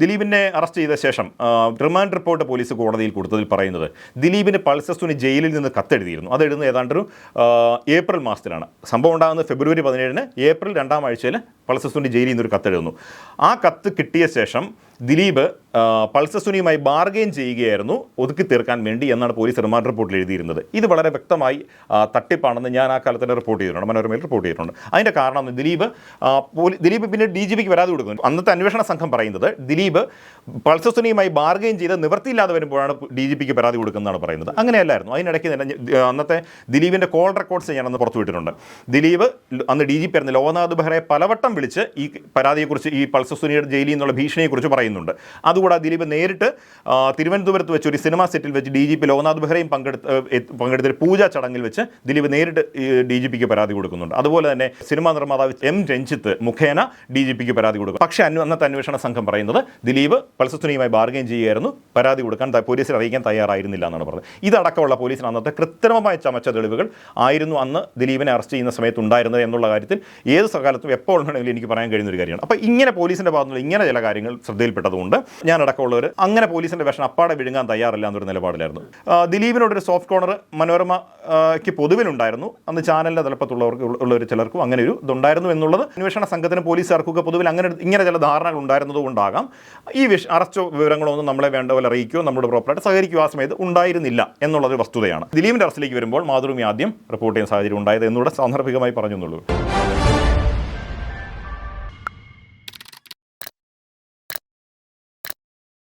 ദിലീപിനെ അറസ്റ്റ് ചെയ്ത ശേഷം റിമാൻഡ് റിപ്പോർട്ട് പോലീസ് കോടതിയിൽ കൊടുത്തതിൽ പറയുന്നത് ദിലീപിന് പൾസസുനി ജയിലിൽ നിന്ന് കത്തെഴുതിയിരുന്നു. അത് എഴുതുന്നത് ഏതാണ്ടൊരു ഏപ്രിൽ മാസത്തിലാണ്. സംഭവം ഉണ്ടാകുന്നത് ഫെബ്രുവരി പതിനേഴിന് ഏപ്രിൽ രണ്ടാം ആഴ്ചയിൽ പൾസസുനി ജയിലിൽ നിന്നൊരു കത്തെഴുതുന്നു ആ കത്ത് കിട്ടിയ ശേഷം ദിലീപ് പൾസസുനിയുമായി ബാർഗെയിൻ ചെയ്യുകയായിരുന്നു. ഒതുക്കി തീർക്കാൻ വേണ്ടി എന്നാണ് പോലീസ് റിമാൻഡ് റിപ്പോർട്ടിൽ എഴുതിയിരുന്നത്. ഇത് വളരെ വ്യക്തമായി തട്ടിപ്പാണെന്ന് ഞാൻ ആ കാലത്ത് റിപ്പോർട്ട് ചെയ്തിട്ടുണ്ട്. മനോരമയിൽ റിപ്പോർട്ട് ചെയ്തിട്ടുണ്ട്. അതിന്റെ കാരണം ദിലീപ് ദിലീപ് പിന്നെ ഡി ജി പിക്ക് വരാതെ കൊടുക്കുന്നു. അന്നത്തെ അന്വേഷണ സംഘം പറയുന്നത് ദിലീപ് പൾസസുനിയുമായി ബാർഗെയിൻ ചെയ്ത് നിവൃത്തിയില്ലാതെ വരുമ്പോഴാണ് ഡി ജി പിക്ക് പരാതി കൊടുക്കുന്നതാണ് പറയുന്നത്. അങ്ങനെയല്ലായിരുന്നു. അതിനിടയ്ക്ക് തന്നെ അന്നത്തെ ദിലീപിന്റെ കോൾ റെക്കോർഡ്സ് ഞാൻ അന്ന് പുറത്തുവിട്ടിട്ടുണ്ട് ദിലീപ് അന്ന് ഡി ജി പി ആയിരുന്നു ലോകനാഥ് ബെഹ്റയെ പലവട്ടം വിളിച്ച് ഈ പരാതിയെക്കുറിച്ച് ഈ പൾസസുനിയുടെ ജയിലിൽ നിന്നുള്ള ഭീഷണിയെക്കുറിച്ച് പറയുന്നുണ്ട്. അതുകൂടാതെ ദിലീപ് നേരിട്ട് തിരുവനന്തപുരത്ത് വെച്ച് ഒരു സിനിമാ സെറ്റിൽ വെച്ച് ഡി ജി പി ലോകനാഥ് ബെഹ്റയും പങ്കെടുത്ത് ഏഹ്, പങ്കെടുത്ത ഒരു പൂജാ ചടങ്ങിൽ വെച്ച് ദിലീപ് നേരിട്ട് ഡി ജി പിക്ക് പരാതി കൊടുക്കുന്നുണ്ട്. അതുപോലെ തന്നെ സിനിമാ നിർമ്മാതാവ് എം രഞ്ജിത്ത് മുഖേന ഡി ജി പിക്ക് പരാതി കൊടുക്കും. പക്ഷേ അന്ന് അന്നത്തെ അന്വേഷണ സംഘം പറയുന്നത് ദിലീപ് പൾസസുനിയുമായി ബാർഗെയിൻ ചെയ്യുകയായിരുന്നു. പരാതി കൊടുക്കാൻ പോലീസിൽ അറിയിക്കാൻ തയ്യാറായിരുന്നില്ല എന്നാണ് പറഞ്ഞത്. ഇതടക്കമുള്ള പോലീസിന് അന്നത്തെ കൃത്രിമമായ ചമച്ച തെളിവുകൾ ആയിരുന്നു അന്ന് ദിലീപിനെ അറസ്റ്റ് ചെയ്യുന്ന സമയത്ത് ഉണ്ടായിരുന്നത് എന്നുള്ള കാര്യത്തിൽ ഏത് കാലത്തും എപ്പോൾ വേണമെങ്കിലും എനിക്ക് പറയാൻ കഴിയുന്ന ഒരു കാര്യമാണ്. അപ്പോൾ ഇങ്ങനെ പോലീസിന്റെ ഭാഗത്തുനിന്ന് ഇങ്ങനെ ചില കാര്യങ്ങൾ ശ്രദ്ധയിൽപ്പെട്ടതുകൊണ്ട് ഞാൻ അടക്കമുള്ളവർ അങ്ങനെ പോലീസിന്റെ വിഷം അപ്പാടെ വിഴുങ്ങാൻ തയ്യാറില്ല എന്നൊരു നിലപാടിലായിരുന്നു. ദിലീപിനോടൊരു സോഫ്റ്റ് കോർണർ മനോരമയ്ക്ക് പൊതുവിലുണ്ടായിരുന്നു. അന്ന് ചാനലിന്റെ തലപ്പത്തുള്ളവർക്ക് ഉള്ള- ഉള്ളവർ ചിലർക്കും അങ്ങനെ ഒരു ഇതുണ്ടായിരുന്നു എന്നുള്ളത്. അന്വേഷണ സംഘത്തിന് പോലീസുകാർക്കൊക്കെ പൊതുവിൽ അങ്ങനെ ഇങ്ങനെ ചില ധാരണകൾ ഉണ്ടായിരുന്നത് കൊണ്ടാകാം ഈ വിഷ അറസ്റ്റ് വിവരങ്ങളൊന്നും നമ്മളെ വേണ്ട പോലെ അറിയിക്കുകയോ നമ്മുടെ പ്രോപ്പറായിട്ട് സഹകരിക്കുക ആ സമയത്ത് ഉണ്ടായിരുന്നില്ല എന്നുള്ളൊരു വസ്തുതയാണ്. ദിലീപിന്റെ അറസ്റ്റിലേക്ക് വരുമ്പോൾ മാതൃഭൂമി ആദ്യം റിപ്പോർട്ട് ചെയ്യുന്ന സാഹചര്യം ഉണ്ടായത് എന്നുകൂടെ സാന്ദർഭികമായി പറഞ്ഞു എന്നുള്ളൂ